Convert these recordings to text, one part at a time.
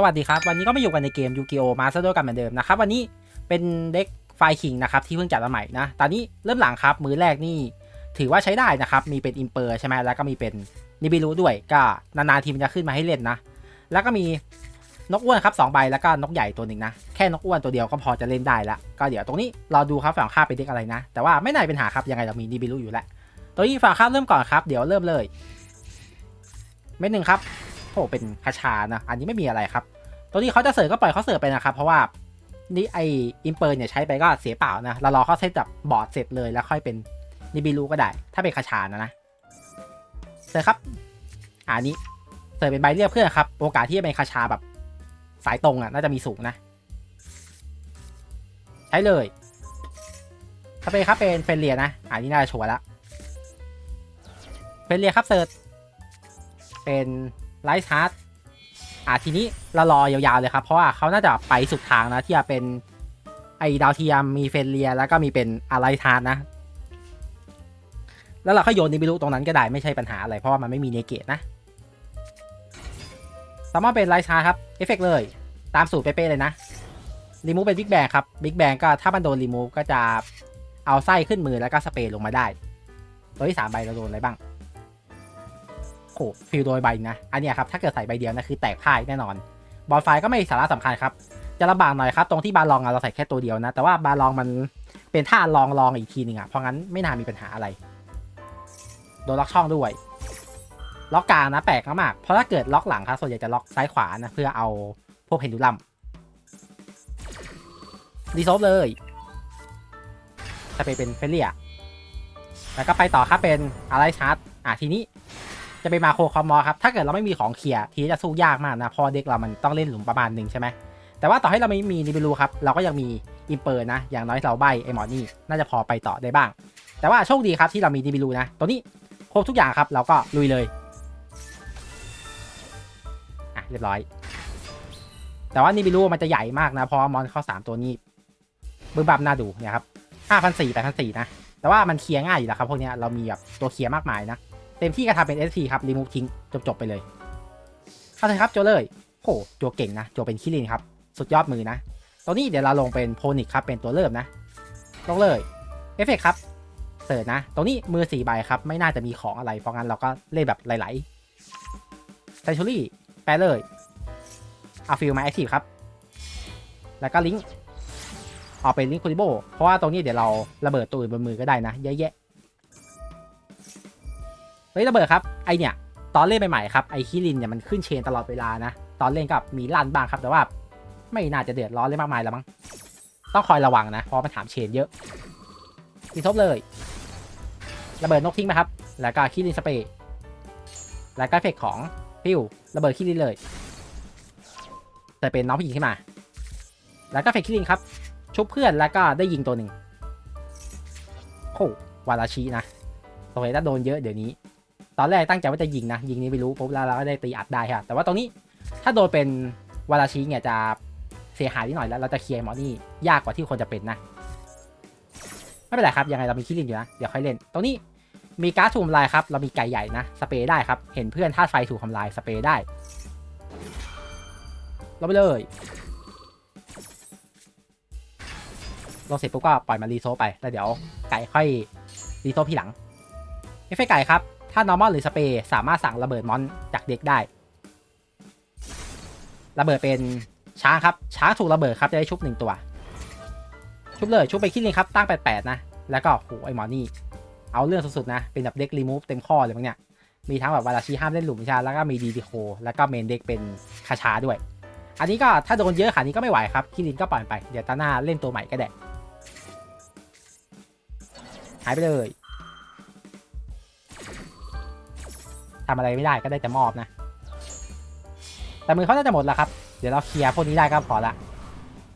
สวัสดีครับ วันนี้ก็มาอยู่กันในเกมยูกิโอมาสเตอร์กันเหมือนเดิมนะครับ วันนี้เป็นเด็กไฟคิงนะครับที่เพิ่งจัดมาใหม่นะ ตอนนี้เริ่มหลังครับ มือแรกนี่ ถือว่าใช้ได้นะครับ มีเป็นอิมเปอร์ใช่ไหมแล้วก็มีเป็นนิบิรุด้วย ก็นานๆทีมันจะขึ้นมาให้เล่นนะ แล้วก็มีนกอ้วนครับสองใบแล้วก็นกใหญ่ตัวหนึ่งนะ แค่นกอ้วนตัวเดียวก็พอจะเล่นได้ละก็เดี๋ยวตรงนี้รอดูครับฝั่งข้าเป็นเด็กอะไรนะ แต่ว่าไม่น่าเป็นหาครับยังไงเรามีนิบิรุอยู่แล้วตัวนี้ฝั่งข้าเริ่มก่อนครับ เดี๋ยวเริ่มเลย เม็ดหนึ่งครับ โอ้เป็นคาชานะ อันนี้ไม่มีอะไรครับ ตัวนี้เขาจะเสิร์ฟก็ปล่อยเขาเสิร์ฟไปนะครับ เพราะว่านี่ไออิมเปอร์เนี่ยใช้ไปก็เสียเปล่านะ เรารอเขาเซตจับบอร์ดเสร็จเลยแล้วค่อยเป็นนิบิลูก็ได้ ถ้าเป็นคาชานะนะเสิร์ฟครับอะอันนี้เสิร์ฟเป็นใบเรียบเพื่อนครับ โอกาสที่จะเป็นคาชาแบบสายตรงอะน่าจะมีสูงนะ ใช้เลย ถ้าเป็นครับเป็นเฟรนเลียนะ อันนี้น่าจะชัวร์ละเฟรนเลียครับเสิร์ฟเป็น ไลท์ชาร์ดอะทีนี้เรารอยาวๆเลยครับ เพราะว่าเขาน่าจะไปสุดทางนะที่จะเป็นไอดาวเทียมมีเฟรนเลีย แล้วก็มีเป็นอะไรทานนะ แล้วเราก็โยนนิบิรุตรงนั้นก็ได้ไม่ใช่ปัญหาอะไรเพราะว่ามันไม่มีเนเกตนะ สามารถเป็นไลท์ชาร์ครับเอฟเฟกเลย ตามสูตรเป๊ะๆเลยนะรีมูฟเป็นบิ๊กแบงครับบิ๊กแบงก็ถ้ามันโดนรีมูฟก็จะเอาไส้ขึ้นมือแล้วก็สเปรย์ลงมาได้ ตัวที่สามใบเราโดนอะไรบ้าง โหฟิลโดยใบนะ อันนี้ครับ ถ้าเกิดใส่ใบเดียวนะคือแตกพ่ายแน่นอน บอลไฟก็ไม่สาระสำคัญครับ จะลำบากหน่อยครับ ตรงที่บาลองเราใส่แค่ตัวเดียวนะ แต่ว่าบาลองมันเป็นท่าลองลองอีกทีหนึ่งอะเพราะงั้นไม่น่ามีปัญหาอะไร โดนล็อกช่องด้วย ล็อกกลางนะแปลกมาก เพราะถ้าเกิดล็อกหลังครับส่วนใหญ่จะล็อกซ้ายขวานะเพื่อเอาพวกเพนดูลัมรีโซฟเลยจะไปเป็นเฟลเลียแล้วก็ไปต่อครับเป็นอะไรชาร์ตอะทีนี้ จะเป็นมาโครคอมมอครับ ถ้าเกิดเราไม่มีของเคลียร์ทีจะสู้ยากมากนะเพอเด็กเรามันต้องเล่นหลุมประมาณหนึ่งใช่ไหม แต่ว่าต่อให้เราไม่มีนิบิลูครับ เราก็ยังมีอิมเปอร์นะ อย่างน้อยเราใบไอหมอนี่น่าจะพอไปต่อได้บ้าง แต่ว่าโชคดีครับที่เรามีนิบิลูนะ ตัวนี้ครบทุกอย่างครับ เราก็ลุยเลย อะเรียบร้อย แต่ว่านิบิลูมันจะใหญ่มากนะ เพราะมอนเข้าสามตัวนี้บึ้มบับน่าดูเนี่ยครับห้าพันสี่แปดพันสี่นะ แต่ว่ามันเคลียร์ง่ายอยู่แล้วครับพวกนี้เรามีแบบตัวเคลียร์มากมายนะ เต็มที่ก็ทำเป็น SP ครับรีมูฟทิ้งจบๆไปเลยเข้าเลยครับโจเลยโหโจเก่งนะโจเป็นคิรินครับ สุดยอดมือนะตัวนี้เดี๋ยวเราลงเป็นโพนิกครับเป็นตัวเริ่มนะลงเลยเอฟเฟกครับเสิร์ชนะตรงนี้มือสี่ใบครับ ไม่น่าจะมีของอะไรเพราะงั้นเราก็เล่นแบบไหลๆไซชูรี่แปลเลยเอาฟิลมาแอคทีฟครับ แล้วก็ลิงก์ออกเป็นลิงก์คูริโบเพราะว่าตรงนี้เดี๋ยวเราระเบิดตัวอื่นบนมือก็ได้นะเยอะแยะ ฮ้ยระเบิดครับไอเนี่ยตอนเล่นใหม่ๆครับไอคิรินเนี่ยมันขึ้นเชนตลอดเวลานะตอนเล่นกับมีลั่นบ้างครับแต่ว่าไม่น่าจะเดือดร้อนเลยมากมายแล้วมั้งต้องคอยระวังนะเพราะมันถามเชนเยอะทีทบเลยระเบิดนกทิ้งไหมครับ แล้วก็คิรินสเปรย์แล้วก็เฟกของฟิวระเบิดคิรินเลยจะเป็นน้องผู้หญิงขึ้นมา แล้วก็เฟกคิรินครับ ชุบเพื่อนแล้วก็ได้ยิงตัวหนึ่งโอ้วาราชินะโอเคถ้าโดนเยอะเดี๋ยวนี้ ตอนแรกตั้งใจว่าจะยิงนะ ยิงนี้ไม่รู้ปุ๊บแล้วเราก็ได้ตีอัดได้ครับแต่ว่าตรงนี้ถ้าโดนเป็นวาราชิเนี่ยจะเสียหายนิดหน่อยแล้วเราจะเคลียร์หมอนี่ยากกว่าที่ควรจะเป็นนะ ไม่เป็นไรครับยังไงเรามีคิรินอยู่นะเดี๋ยวค่อยเล่น ตรงนี้มีการ์ดถูกทำลายครับเรามีไก่ใหญ่นะสเปรย์ได้ครับเห็นเพื่อนธาตุไฟถูกทำลายสเปรย์ได้ลงไปเลยลงเสร็จปุ๊บก็ปล่อยมารีโซไปแล้วเดี๋ยวไก่ค่อยรีโซที่หลังเอฟเฟกไก่ครับ ถ้า normal หรือสเปร์สามารถสั่งระเบิดมอนจากเด็กได้ ระเบิดเป็นช้างครับ ช้างถูกระเบิดครับจะได้ชุบหนึ่งตัว ชุบเลยชุบไปคิดเลยครับตั้งแปดแปดนะ แล้วก็โหไอหมอนี่ เอาเรื่องสุดๆนะ เป็นแบบเด็กรีมูฟเต็มข้อเลยมั้งเนี่ย มีทั้งแบบวาราชิห้ามเล่นหลุมชาแล้วก็มีดีดิโคแล้วก็เมนเด็กเป็นคาชาด้วย อันนี้ก็ถ้าโดนเยอะขนาดนี้ก็ไม่ไหวครับคิรินก็ปล่อยไปเดี๋ยวตาหน้าเล่นตัวใหม่ก็ได้หายไปเลย ทำอะไรไม่ได้ก็ได้แต่มอบนะ แต่มือเขาน่าจะหมดแล้วครับ เดี๋ยวเราเคลียร์พวกนี้ได้ก็พอละ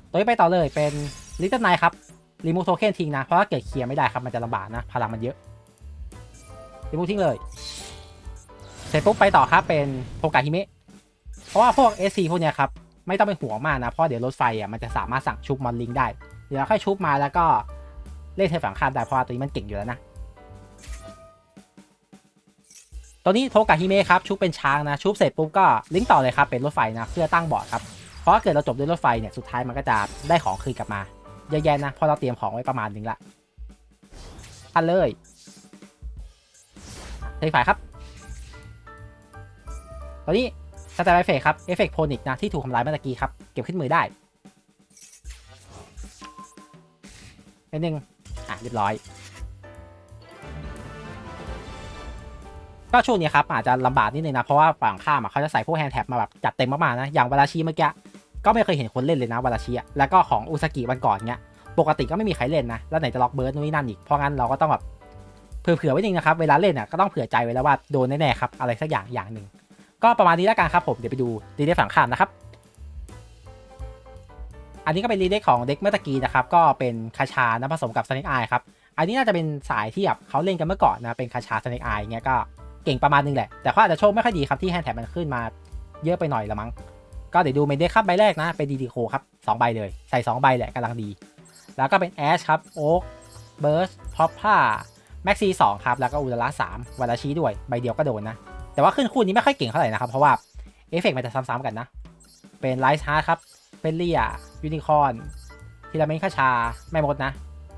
ตัวนี้ไปต่อเลยเป็นลิตเติ้ลไนครับรีมูฟโทเค็นทิ้งนะ เพราะว่าเกิดเคลียร์ไม่ได้ครับมันจะลำบากนะ พลังมันเยอะรีมูฟทิ้งเลย เสร็จปุ๊บไปต่อครับเป็นโทกาฮิเมะ เพราะว่าพวก SC พวกเนี้ยครับไม่ต้องเป็นห่วงมากนะ เพราะเดี๋ยวรถไฟอะมันจะสามารถสั่งชุบมอนลิงได้ เดี๋ยวค่อยชุบมาแล้วก็เล่นเทฝั่งข้ามได้เพราะตัวนี้มันเก่งอยู่แล้วนะ ตัวนี้โทกะฮิเมะครับชุบเป็นช้างนะชุบเสร็จปุ๊บก็ลิงก์ต่อเลยครับเป็นรถไฟนะเพื่อตั้งบอร์ดครับเพราะถ้าเกิดเราจบด้วยรถไฟเนี่ยสุดท้ายมันก็จะได้ของคืนกลับมาเยอะแยะนะพราะเราเตรียมของไว้ประมาณนึงละอันเลยเทฝ่ายครับตอนนี้สแตนไบเฟกครับเอฟเฟกโพนิกนะที่ถูกทำลายเมื่อกี้ครับเก็บขึ้นมือได้นิดนึงอะเรียบร้อย ก็ช่วงนี้ครับอาจจะลำบากนิดนึงนะ เพราะว่าฝั่งข้ามเขาจะใส่พวกแฮนด์แท็บมาแบบจัดเต็มมากๆนะ อย่างวาราชีเมื่อกี้ก็ไม่เคยเห็นคนเล่นเลยนะวาราชีแล้วก็ของอุซากิวันก่อนเนี้ยปกติก็ไม่มีใครเล่นนะ แล้วไหนจะล็อกเบิร์ดนู่นนี่นั่นอีก เพราะงั้นเราก็ต้องแบบเผื่อๆไว้จริงนะครับ เวลาเล่นอะก็ต้องเผื่อใจไว้แล้วว่าโดนแน่ๆครับอะไรสักอย่างอย่างหนึ่งก็ประมาณนี้แล้วกันครับผมเดี๋ยวไปดูดีเด็กฝั่งข้ามนะครับอันนี้ก็เป็นรีเด็กของเด็กเมื่อตะกี้นะครับก็เป็นคาชานะผสมกับสเนกไอครับอันนี้น่าจะเป็นสายที่แบบเขาเล่นกันเมื่อก่อนนะเป็นคาชาสเนกไอเงี้ยก็ เก่งประมาณนึงแหละ แต่เขาอาจจะโชคไม่ค่อยดีครับที่แฮนด์แท็บมันขึ้นมาเยอะไปหน่อยละมั้ง ก็เดี๋ยวดูเมนเดครับใบแรกนะ เป็นดีดีโคครับสองใบเลย ใส่2ใบแหละกำลังดี แล้วก็เป็นแอชครับโอ๊กเบิร์สพอปผ้าแม็กซีสองครับ แล้วก็อุลาระสามวาราชีด้วย ใบเดียวก็โดนนะ แต่ว่าขึ้นคู่นี้ไม่ค่อยเก่งเท่าไหร่นะครับ เพราะว่าเอฟเฟกมันจะซ้ำๆกันนะ เป็นไลท์ฮาร์ดครับ เป็นเลียยูนิคอนทีละเมนคาชา ไม่หมดนะ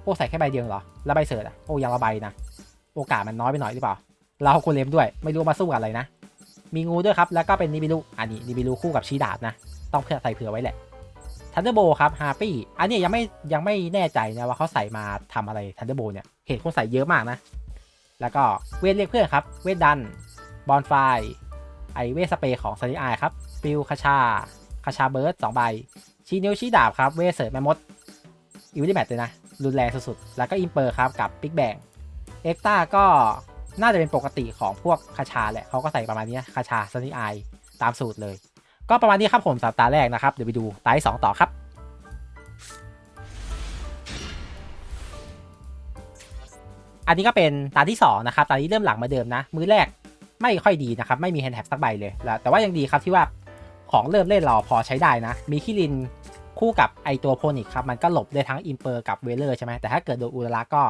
โอ้ใส่แค่ใบเดียวเหรอ แล้วใบเสิร์ตอะโอ้ยังละใบนะ โอกาสมันน้อยไปหน่อยหรือเปล่า เราโคเลมด้วย ไม่รู้มาสู้กับอะไรนะ มีงูด้วยครับ แล้วก็เป็นนิบิลุอันนี้นิบิลุคู่กับชีดาบนะ ต้องเพื่อใส่เผื่อไว้แหละทันเดอร์โบครับฮาร์ปี้อันนี้ยังไม่ยังไม่แน่ใจนะว่าเขาใส่มาทำอะไรทันเดอร์โบเนี่ย เห็นคนใส่เยอะมากนะ แล้วก็เวทเรียกเพื่อนครับ เวทดัน บอลไฟ ไอเวทสเปย์ของซันนี่ไอครับ ฟิลคาชาคาชาเบิร์ดสองใบ ชีนิ้วชีดาบครับ เวทเสิร์ตแมมมดอีวิลแมทเลยนะ รุนแรงสุดๆ แล้วก็อิมเปอร์ครับกับบิ๊กแบงเอ็กต้าก็ น่าจะเป็นปกติของพวกคาชาแหละเขาก็ใส่ประมาณนี้คาชาซันนี่ไอตามสูตรเลย ก็ประมาณนี้ครับผมสับตาแรกนะครับ เดี๋ยวไปดูตาที่สองต่อครับอันนี้ก็เป็นตาที่2นะครับตาที่เริ่มหลังมาเดิมนะ มือแรกไม่ค่อยดีนะครับ ไม่มีแฮนด์แท็บสักใบเลย แต่ว่ายังดีครับที่ว่าของเริ่มเล่นเราพอใช้ได้นะ มีคิรินคู่กับไอตัวโพนิกครับ มันก็หลบได้ทั้งอิมเปอร์กับเวเลอร์ใช่ไหมแต่ถ้าเกิดโดนอุลาระก็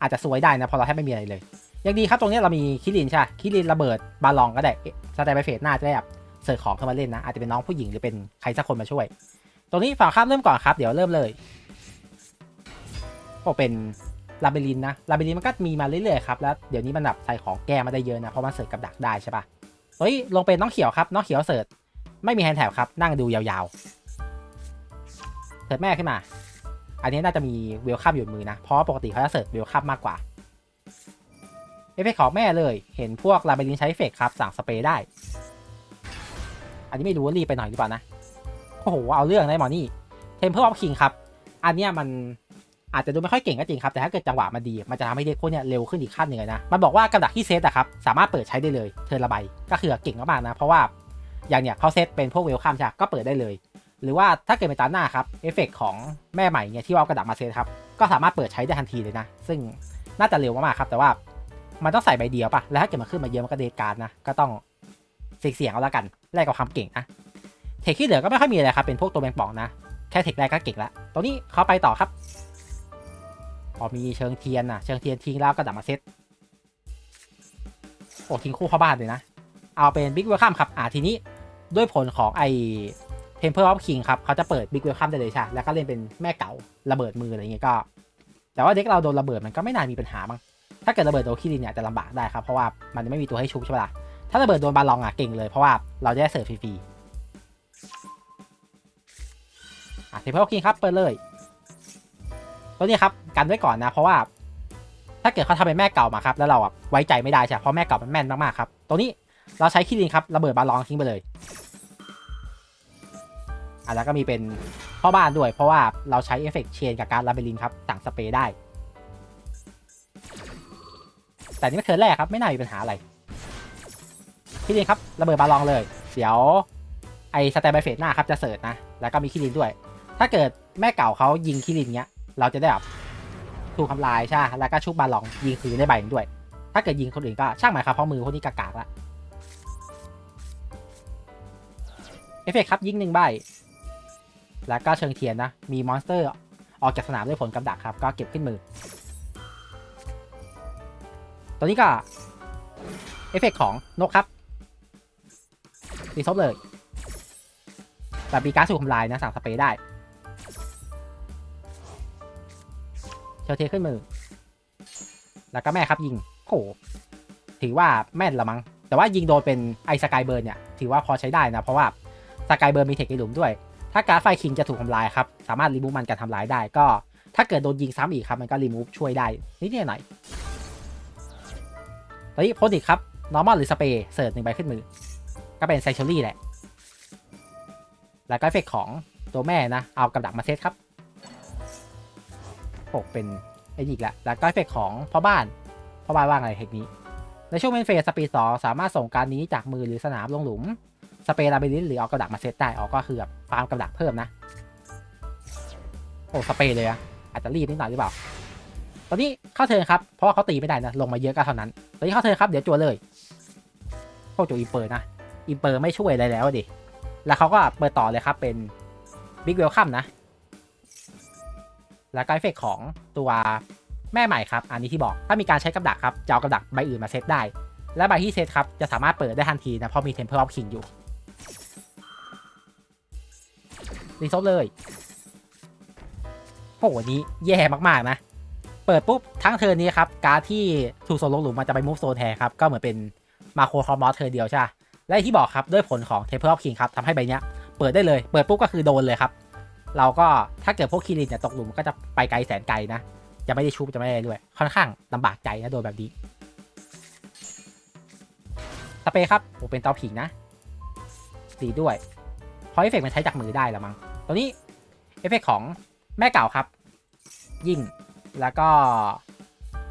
อาจจะซวยได้นะพราะเราแทบไม่มีอะไรเลย ยังดีครับตรงนี้เรามีคิรินใช่คิรินระเบิดบาลองก็ได้สแตนไปเฟสหน้าจะได้แบบเสิร์ฟของเข้ามาเล่นนะอาจจะเป็นน้องผู้หญิงหรือเป็นใครสักคนมาช่วย ตรงนี้ฝั่งข้ามเริ่มก่อนครับ เดี๋ยวเริ่มเลยก็เป็นลาเบลินนะลาเบลินมันก็มีมาเรื่อยๆครับแล้วเดี๋ยวนี้มันแบบใส่ของแก้มาได้เยอะนะเพราะมันเสิร์ฟกับดักได้ใช่ปะเฮ้ยลงเป็นน้องเขียวครับน้องเขียวเสิร์ฟไม่มีแฮนด์แท็บครับนั่งดูยาวๆเสิร์ฟแม่ขึ้นมา อันนี้น่าจะมีเวลคัมอยู่มือนะเพราะว่าปกติเขาจะเสิร์ฟเวลคัมมากกว่า เอฟเฟกของแม่เลย เห็นพวกลาเบลินใช้เอฟเฟกครับ สั่งสเปรย์ได้ อันนี้ไม่รู้ว่ารีบไปหน่อยหรือเปล่านะ โอ้โห เอาเรื่องได้หมอนี่ เทมเพอร์ออฟคิงครับ อันเนี้ยมันอาจจะดูไม่ค่อยเก่งก็จริงครับ แต่ถ้าเกิดจังหวะมันดี มันจะทำให้เด็กพวกเนี้ยเร็วขึ้นอีกขั้นหนึ่งเลยนะ มันบอกว่ากระดักที่เซตอะครับ สามารถเปิดใช้ได้เลยเทิร์นละใบก็คือเก่งมากๆนะ เพราะว่าอย่างเนี้ยเขาเซตเป็นพวกเวลคัมใช่ก็เปิดได้เลย หรือว่าถ้าเกิดเป็นตาหน้าครับเอฟเฟกของแม่ใหม่เนี่ยที่ว่าเอากระดาษมาเซตครับก็สามารถเปิดใช้ได้ทันทีเลยนะ ซึ่งน่าจะเร็วมากๆครับแต่ว่า มันต้องใส่ใบเดียวปะแล้วถ้าเกิดมันขึ้นมาเยอะมันก็เดทการ์ดนะ ก็ต้องเสี่ยงเอาละกันแลกกับความเก่งนะเทคที่เหลือก็ไม่ค่อยมีอะไรครับ เป็นพวกตัวแมงป่องนะ แค่เทคแรกก็เก่งละตัวนี้เขาไปต่อครับ พอมีเชิงเทียนนะเชิงเทียนทิ้งแล้วก็ดับมาเซตโอ้ทิ้งคู่เข้าบ้านเลยนะ เอาเป็นบิ๊กเวลคัมครับ อ่าทีนี้ด้วยผลของไอเทมเพอร์ออฟคิงครับเขาจะเปิดบิ๊กเวลคัมได้เลยใช่แล้วก็เล่นเป็นแม่เก่าระเบิดมืออะไรเงี้ยก็ แต่ว่าเด็กเราโดนระเบิดมันก็ไม่น่ามีปัญหามั้ง ถ้าเกิดระเบิดโดนคิรินเนี่ยจะลำบากได้ครับ เพราะว่ามันไม่มีตัวให้ชุบใช่ปะล่ะ ถ้าระเบิดโดนบาลองอะเก่งเลยเพราะว่าเราจะได้เสิร์ฟฟรีๆอะเทเพิลคิงครับเปิดเลย ตัวนี้ครับกันไว้ก่อนนะ เพราะว่าถ้าเกิดเขาทำเป็นแม่เก่ามาครับแล้วเราอะไว้ใจไม่ได้ใช่เพราะแม่เก่ามันแม่นมากๆครับ ตัวนี้เราใช้คิรินครับระเบิดบาลองทิ้งไปเลยอะแล้วก็มีเป็นพ่อบ้านด้วย เพราะว่าเราใช้เอฟเฟกต์เชนกับการลาเบลินครับสั่งสเปรย์ได้ แต่นี่ไม่เทิร์นแรกครับ ไม่น่ามีปัญหาอะไรคิรินครับระเบิดบาลองเลย เดี๋ยวไอสแตนบายเฟสหน้าครับจะเสิร์ชนะ แล้วก็มีคิรินด้วย ถ้าเกิดแม่เก่าเขายิงคิรินเงี้ย เราจะได้แบบถูกทำลายใช่ แล้วก็ชุบบาลองยิงคืนได้ใบหนึ่งด้วย ถ้าเกิดยิงคนอื่นก็ช่างหมายครับเพราะมือพวกนี้กากากละเอฟเฟกครับยิงหนึ่งใบ แล้วก็เชิงเทียนนะ มีมอนสเตอร์ออกจากสนามด้วยผลกำดักครับ ก็เก็บขึ้นมือ ตัวนี้ก็ เอฟเฟกต์ของนกครับรีซบเลยแต่มีการดถูกทำลายนะสั่งสเปรย์ได้ เชลเทขึ้นมือ แล้วก็แม่ครับยิงโหถือว่าแม่นละมั้ง แต่ว่ายิงโดนเป็นไอสกายเบิร์นเนี่ย ถือว่าพอใช้ได้นะ เพราะว่าสกายเบิร์นมีเทคในหลุมด้วย ถ้าการดไฟคิงจะถูกทำลายครับ สามารถรีมูฟมันการทำลายได้ก็ ถ้าเกิดโดนยิงซ้ำอีกครับ มันก็รีมูฟช่วยได้นิดหน่อย ตอนนี้โพดิกครับ normal หรือสเปรย์เสิร์ชหนึ่งใบขึ้นมือ ก็เป็นไซชอรี่แหละ แล้วก็เอฟเฟกของตัวแม่นะ เอากับดักมาเซตครับโอเป็นไอ้อีกแล้วแล้วก็เอฟเฟกของพ่อบ้านพ่อบ้านว่างอะไงเทคนี้ ในช่วงเมนเฟสสปีดสองสามารถส่งการนี้จากมือหรือสนามลงหลุม สเปรย์ลาเบลินหรือเอากระดักมาเซตได้ออกก็คือแบบฟาร์มกระดักเพิ่มนะ โอ้สเปรย์เลยอะอาจจะรีบนิดหน่อยหรือเปล่า อนนี้เข้าเทิร์นครับ เพราะว่าเขาตีไม่ได้นะ ลงมาเยอะก็เท่านั้น ตอนนี้เข้าเทิร์นครับ เดี๋ยวจัวเลยพวกจัวอิมเปอร์นะ อิมเปอร์ไม่ช่วยอะไรแล้วดิ แล้วเขาก็เปิดต่อเลยครับ เป็นบิ๊กเวลคัมนะ แล้วก็เอฟเฟกของตัวแม่ใหม่ครับ อันนี้ที่บอก ถ้ามีการใช้กับดักครับ จะเอากับดักใบอื่นมาเซตได้ และใบที่เซตครับ จะสามารถเปิดได้ทันทีนะ เพราะมีเทมเพลออฟคิงอยู่รีซบเลยโหนี้แย่มากๆนะ เปิดปุ๊บทั้งเทิร์นี้ครับการที่ถูกโซนลงหลุมมันจะไปมูฟโซนแทนครับก็เหมือนเป็นมาโครคอมอสเทิร์เดียวใช่และที่บอกครับด้วยผลของเทเพลออฟคิงครับทำให้ใบเนี้ยเปิดได้เลยเปิดปุ๊บก็คือโดนเลยครับ เราก็ถ้าเกิดพวกคีรินเนี่ยตกหลุมก็จะไปไกลแสนไกลนะจะไม่ได้ชุบจะไม่ได้ด้วย ค่อนข้างลำบากใจนะโดนแบบนี้สเปรย์ครับผมเป็นเตาผิงนะสีด้วยเพราะเอฟเฟกต์มันใช้จากมือได้ละมั้งตัวนี้เอฟเฟกต์ของแม่เก่าครับ ยิ่ง แล้วก็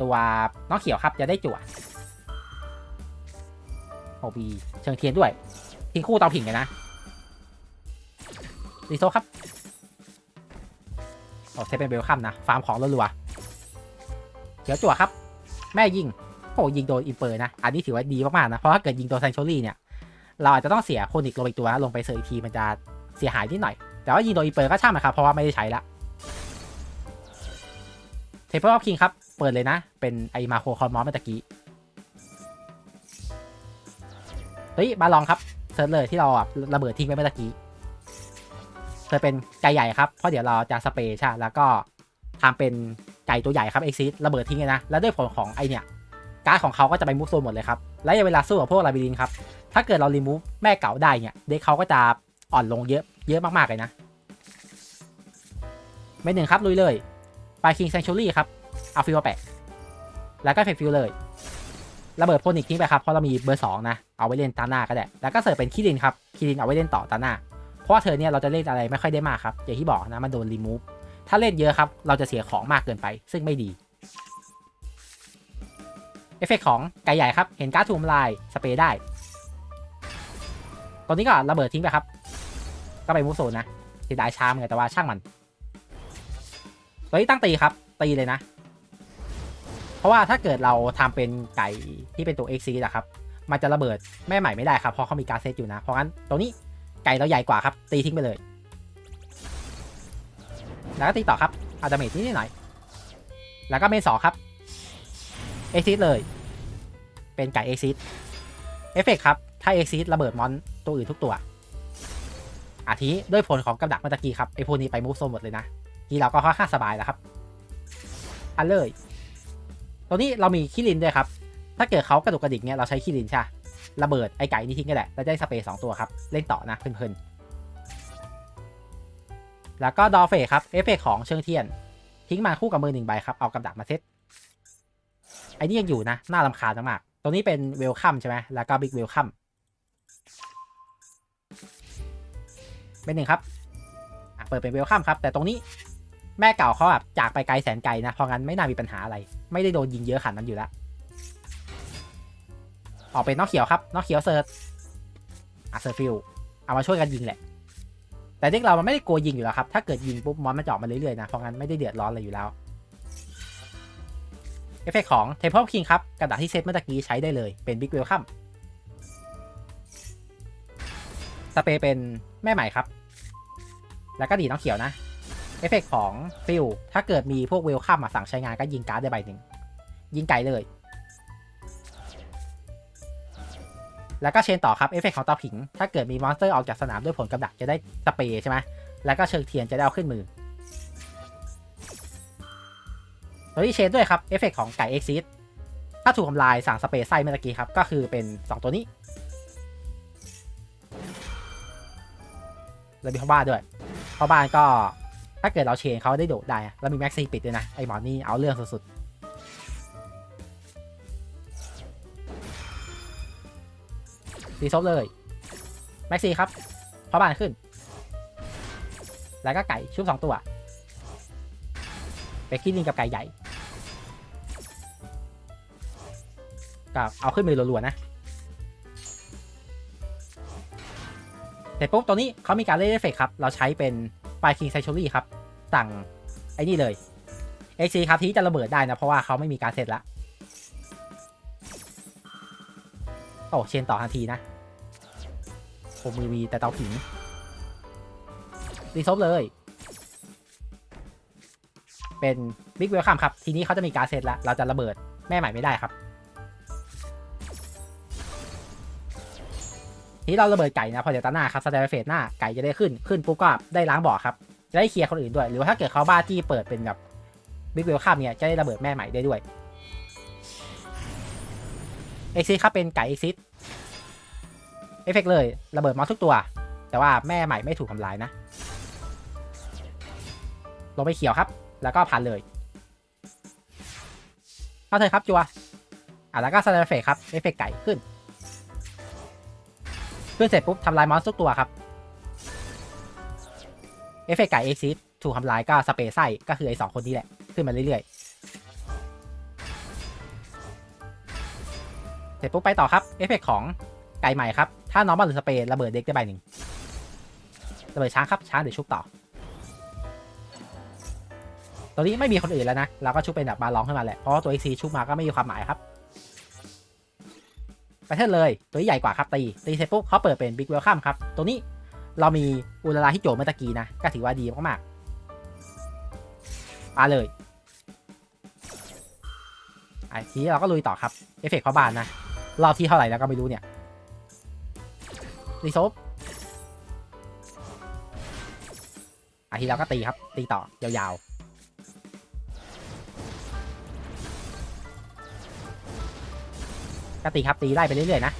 ตัวน้องเขียวครับจะได้จั่วโอบีเชิงเทียนด้วย ทิ้งคู่เตาผิงเลยนะรีโซครับโอ้เซตเป็นเบลคัมนะ ฟาร์มของรัวๆเขียวจั่วครับ แม่ยิงโอ้ยิงโดนอินเปอร์นะ อันนี้ถือว่าดีมากๆนะ เพราะถ้าเกิดยิงโดนแซงโชลี่เนี่ย เราอาจจะต้องเสียโคนิกลงไปอีกตัวนะลงไปเสยอีกทีมันจะเสียหายนิดหน่อย แต่ว่ายิงโดนอินเปอร์ก็ช่างนะครับเพราะว่าไม่ได้ใช้ละ เทเพิลออฟคิงครับ เปิดเลยนะ เป็นไอมาโครคอนมอสเมื่อกี้ เฮ้ย มาลองครับ เซิร์ชเลยที่เราระเบิดทิ้งไปเมื่อกี้ เธอเป็นไก่ใหญ่ครับ เพราะเดี๋ยวเราจะสเปรย์ใช่ แล้วก็ทำเป็นไก่ตัวใหญ่ครับเอ็กซิสระเบิดทิ้งเลยนะ แล้วด้วยผลของไอเนี่ย การ์ดของเขาก็จะไปมูฟโซนหมดเลยครับ และเวลาสู้กับพวกลาบิลินครับ ถ้าเกิดเรารีมูฟแม่เก่าได้เนี่ย เด็กเขาก็จะอ่อนลงเยอะ เยอะมากๆเลยนะ ไม่หนึ่งครับลุยเลย ไปคิงแซงชูรี่ครับ เอาฟิวมาแปะ แล้วก็เฟกฟิวเลยระเบิดโพนิกทิ้งไปครับ เพราะเรามีเบอร์สองนะ เอาไว้เล่นตาหน้าก็ได้ แล้วก็เสิร์ฟเป็นคิรินครับคิรินเอาไว้เล่นต่อตาหน้า เพราะว่าเธอเนี่ยเราจะเล่นอะไรไม่ค่อยได้มากครับ อย่างที่บอกนะมันโดนรีมูฟ ถ้าเล่นเยอะครับ เราจะเสียของมากเกินไป ซึ่งไม่ดี เอฟเฟกของไก่ใหญ่ครับ เห็นการ์ดถูกทำลายสเปรย์ได้ ตอนนี้ก็ระเบิดทิ้งไปครับ ก็ไปมูฟโซนนะเสียดายช้าเหมือนกันแต่ว่าช่างมัน ตอนนี้ตั้งตีครับ ตีเลยนะ เพราะว่าถ้าเกิดเราทำเป็นไก่ที่เป็นตัว x ออะครับ มันจะระเบิดแม่ใหม่ไม่ได้ครับเพราะเขามีการเซตอยู่นะ เพราะงั้นตรงนี้ไก่เราใหญ่กว่าครับ ตีทิ้งไปเลย แล้วก็ตีต่อครับอาดาเมจนิดหน่อย แล้วก็เมนสองครับเอ็กซิสเลย เป็นไก่เอ็กซิสเอฟเฟกครับ ถ้าเอ็กซิสระเบิดมอนตัวอื่นทุกตัวอาทิด้วยผลของกำดักเมื่อตะกี้ครับไอพวกนี้ไปมูฟโซหมดเลยนะ ทีเราก็ค่อนข้างสบายแล้วครับอันเลยตัวนี้เรามีคิรินด้วยครับ ถ้าเกิดเขากระดุกกระดิกเนี่ยเราใช้คิรินใช่ระเบิดไอไก่นี่ทิ้งก็แหละแล้วได้สเปรย์สองตัวครับ เล่นต่อนะเพลินๆ แล้วก็ดอเฟครับ เอฟเฟกของเชิงเทียน ทิ้งมาคู่กับมือหนึ่งใบครับ เอากับดักมาเซตไอ้นี่ยังอยู่นะ น่ารำคาญมากๆตรงนี้เป็นเวลคัมใช่ไหมแล้วก็บิ๊กเวลคัมเป็นหนึ่งครับ เปิดเป็นเวลคัมครับ แต่ตรงนี้ แม่เก่าเขาแบบจากไปไกลแสนไกลนะ เพราะงั้นไม่น่ามีปัญหาอะไร ไม่ได้โดนยิงเยอะขนาดนั้นอยู่แล้ว ออกเป็นนอกเขียวครับ นอกเขียวเซิร์ชอะเซอร์ฟิลเอามาช่วยกันยิงแหละ แต่เด็กเรามันไม่ได้โกยิงอยู่แล้วครับ ถ้าเกิดยิงปุ๊บมอนมันจะออกมาเรื่อยๆนะ เพราะงั้นไม่ได้เดือดร้อนอะไรอยู่แล้ว เอฟเฟกของ Temple King ครับ กระดาษที่เซตเมื่อกี้ใช้ได้เลย เป็น Big Welcome สเปรย์เป็นแม่ใหม่ครับ แล้วก็ดีน้องเขียวนะ เอฟเฟกของฟิลถ้าเกิดมีพวกเวลคัมมาสั่งใช้งานก็ยิงการ์ดได้ใบหนึ่ง ยิงไกลเลย แล้วก็เชนต่อครับเอฟเฟกของตาผิง ถ้าเกิดมีมอนสเตอร์ออกจากสนามด้วยผลกับดักจะได้สเปรย์ใช่ไหมแล้วก็เชิงเทียนจะได้เอาขึ้นมือตัวนี้เชนด้วยครับเอฟเฟกของไก่เอ็กซิสถ้าถูกทำลายสั่งสเปรย์ไส้เมื่อกี้ครับ ก็คือเป็น 2 ตัวนี้แล้วมีพ่อบ้านด้วยพ่อบ้านก็ ถ้าเกิดเราเชนเขาได้โดดได้แล้วมีแม็กซี่ปิดด้วยนะ ไอหมอนี่เอาเรื่องสุดๆตีซบเลย แม็กซี่ครับพอบานขึ้น แล้วก็ไก่ชุบสองตัว ไปคิดลิงกับไก่ใหญ่กับเอาขึ้นมือรัวๆนะเสร็จปุ๊บตัวนี้เขามีการเล่นเอฟเฟกครับ เราใช้เป็น ไฟคิงไซช u รี่ครับ สั่งไอ้นี่เลย XC ครับที่จะระเบิดได้นะ เพราะว่าเขาไม่มีการเสร็จละโอ้เชนต่อทันทีนะผมมีวีแต่เตาผิงรีซบเลย เป็นบิ๊กเวลคัมครับ ทีนี้เขาจะมีการเสร็จแล้วเราจะระเบิดแม่ใหม่ไม่ได้ครับ นี้เราระเบิดไก่นะพอเดี๋ยวตาหน้าครับสแตนเฟสหน้าไก่จะได้ขึ้นขึ้นปุ๊บก็ได้ล้างบ่อครับจะได้เคลียร์คนอื่นด้วย หรือว่าถ้าเกิดเขาบ้าจี้เปิดเป็นแบบบิ๊กเวลคัมเนี่ยจะได้ระเบิดแม่ใหม่ได้ด้วยเอ็กซิครับเป็นไก่เอ็กซิเอฟเฟกเลยระเบิดมอสทุกตัว แต่ว่าแม่ใหม่ไม่ถูกทำลายนะลงไปเขียวครับ แล้วก็ผ่านเลยเข้าเถอะครับจัวอะแล้วก็สแตนเฟสครับเอฟเฟกไก่ขึ้น ขึ้นเสร็จปุ๊บทำลายมอนสทุกตัวครับ เอฟเฟกต์ไก่เอ็กซิสถูกทำลายก็สเปรย์ไส้ก็คือไอ้สองคนนี้แหละ ขึ้นมาเรื่อยๆ เสร็จปุ๊บไปต่อครับเอฟเฟกต์ของไก่ใหม่ครับ ถ้าน้อร์มอลหรือสเปรย์ระเบิดเด็กได้ใบหนึ่งระเบิดช้างครับช้างเดี๋ยวชุบต่อตอนนี้ไม่มีคนอื่นแล้วนะ เราก็ชุบเป็นแบบบาลองขึ้นมาแหละ เพราะว่าตัว XC ชุบมาก็ไม่มีความหมายครับ เทิร์นเลย ตัวนี้ใหญ่กว่าครับตี ตีเสร็จปุ๊บเขาเปิดเป็นบิ๊กเวลคัมครับ ตัวนี้เรามีอุลาราที่โจมเมื่อตะกี้นะ ก็ถือว่าดีมากๆมาเลยไอ้ทีเราก็ลุยต่อครับ เอฟเฟกต์พ่อบานนะ รอบที่เท่าไหร่แล้วก็ไม่รู้เนี่ยรีโซฟอะทีเราก็ตีครับ ตีต่อยาวๆ ก็ตีครับตีไล่ไปเรื่อยๆนะ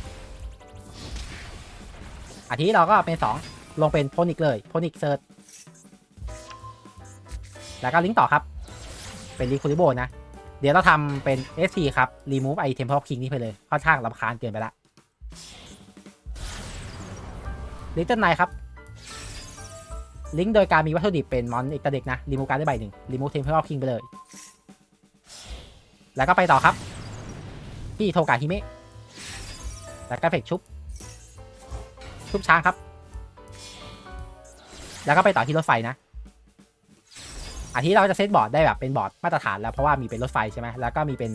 อาทีนี้เราก็เป็น 2 ลงเป็นโพนิกเลยโพนิกเซิร์ชแล้วก็ลิงก์ต่อครับ เป็นรีคูริโบนะ เดี๋ยวเราทำเป็น SC ครับ remove ไอเทมพอคิงนี่ไปเลยค่อนข้างลำคาญเกินไปละลิตเติ้ลไนครับ ลิงก์โดยการมีวัตถุดิบเป็นมอนอีกตเด็กนะ รีมูฟการได้ใบหนึ่งรีมูฟเทมเพลคิงไปเลย แล้วก็ไปต่อครับพี่โทกาฮิเมะ แล้วก็เฟกชุบ ชุบช้างครับ แล้วก็ไปต่อที่รถไฟนะอันที่เราจะเซตบอร์ดได้แบบเป็นบอร์ดมาตรฐานแล้วเพราะว่ามีเป็นรถไฟใช่ไหมแล้วก็มีเป็น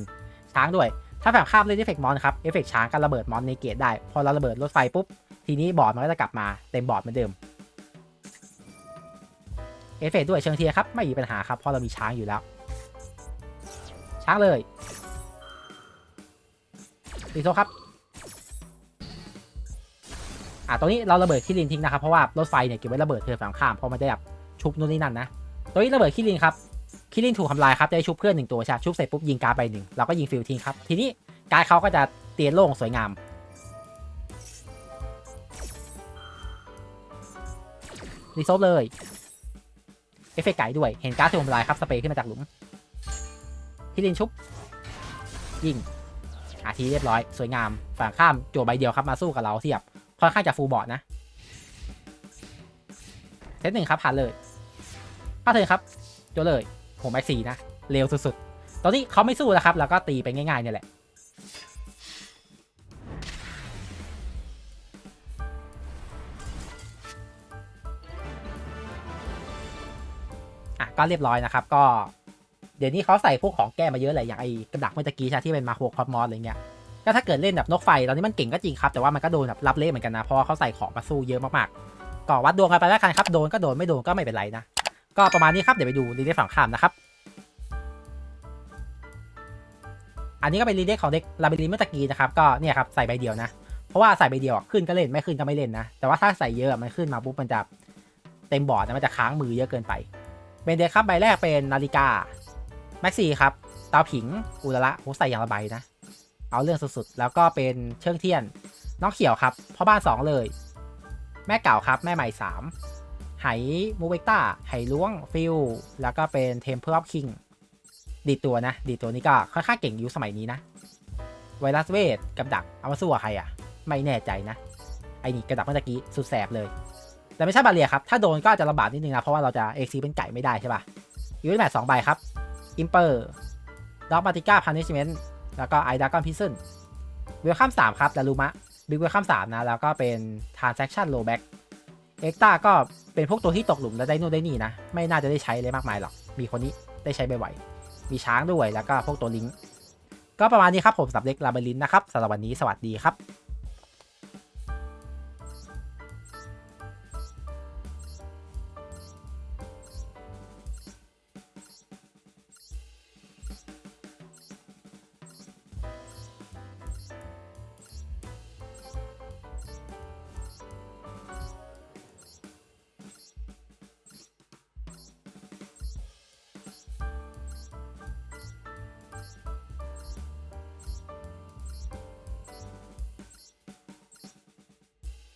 ช้างด้วย ถ้าแบบข้ามเล่นเอฟเฟกต์มอนครับเอฟเฟกต์ช้างก็ระเบิดมอนในเกตได้ พอเราระเบิดรถไฟปุ๊บ ทีนี้บอร์ดมันก็จะกลับมาเต็มบอร์ดเหมือนเดิมเอฟเฟกต์ด้วยเชิงเทียครับ ไม่มีปัญหาครับเพราะเรามีช้างอยู่แล้ว ช้างเลยตีโซครับ อะตรงนี้เราระเบิดคิรินทิ้งนะครับเพราะว่ารถไฟเนี่ยเก็บไว้ระเบิดเธอฝั่งข้ามเพราะมันได้แบบชุบนู่นนี่นั่นนะตัวนี้ระเบิดคิรินครับคิรินถูกทำลายครับได้ชุบเพื่อนหนึ่งตัวใช่ชุบเสร็จปุ๊บยิงการไปหนึ่งเราก็ยิงฟิลทิ้งครับทีนี้การเขาก็จะเตียนโล่งสวยงามรีโซฟเลยเอฟเฟกต์ไก่ด้วยเห็นการ์ดถูกทำลายครับสเปรย์ขึ้นมาจากหลุมคิรินชุบยิงอาทีเรียบร้อยสวยงามฝั่งข้ามโจใบเดียวครับมาสู้กับเราเทียบ ค่อนข้างจะฟูลบอร์ดนะเซตหนึ่งครับผ่านเลยเข้าเถอครับโจเลยผมแม็กซีนะ เร็วสุดๆ ตอนนี้เขาไม่สู้แล้วครับ แล้วก็ตีไปง่ายๆเนี่ยแหละ อะ ก็เรียบร้อยนะครับ ก็ เดี๋ยวนี้เขาใส่พวกของแก้มาเยอะเลยอย่างไอ้กระดักเมื่อตะกี้ใช่ที่เป็นมาโฮคอสมอสอะไรเงี้ย ก็ถ้าเกิดเล่นแบบนกไฟตอนนี้มันเก่งก็จริงครับ แต่ว่ามันก็โดนแบบรับเล่เหมือนกันนะ เพราะว่าเขาใส่ของมาสู้เยอะมากๆ ก็วัดดวงกันไปแล้วกันครับ โดนก็โดนไม่โดนก็ไม่เป็นไรนะ ก็ประมาณนี้ครับ เดี๋ยวไปดูรีเดฝั่งข้ามนะครับ อันนี้ก็เป็นรีเดของเด็กลาเบรีเมื่อตะกี้นะครับ ก็เนี่ยครับใส่ใบเดียวนะ เพราะว่าใส่ใบเดียวขึ้นก็เล่นไม่ขึ้นก็ไม่เล่นนะ แต่ว่าถ้าใส่เยอะมันขึ้นมาปุ๊บมันจะเต็มบอร์ดนะมันจะค้างมือเยอะเกินไป เป็นเดครับใบแรกเป็นนาฬิกาแม็กซี่ครับเตาผิงอุระละโหใส่อย่างละใบนะ เอาเรื่องสุดๆ แล้วก็เป็นเชิงเทียน น้องเขียวครับพ่อบ้าน 2 เลย แม่เก่าครับแม่ใหม่ 3 ไหมูเวกต้าไหล้วงฟิลแล้วก็เป็นเทมเพลออฟคิงดีตัวนะ ดีตัวนี้ก็ค่อนข้างเก่งยุคสมัยนี้นะ ไวรัสเวทกับดักเอามาสู้กับใครอะไม่แน่ใจนะ ไอ้นี่กระดักเมื่อกี้สุดแสบเลย แต่ไม่ใช่บาเรียครับ ถ้าโดนก็จะลำบากนิดนึงนะ เพราะว่าเราจะเอ็กซีเป็นไก่ไม่ได้ใช่ป่ะยูนิแมทสองใบครับอิมเปอร์ด็อกมาติก้าพันิชเมนต์ แล้วก็ไอดากอนพิซซึนเวลคัมสามครับดารุมะบิ๊กเวลคัมสามนะ แล้วก็เป็นทานแซคชั่นโลแบ็กเอ็กตาก็เป็นพวกตัวที่ตกหลุมแล้วได้นู่นได้นี่นะ ไม่น่าจะได้ใช้เลยมากมายหรอก มีคนนี้ได้ใช้บ่อยๆมีช้างด้วยแล้วก็พวกตัวลิงก์ก็ประมาณนี้ครับผมสับเล็กลาเบลินนะครับสำหรับวันนี้สวัสดีครับ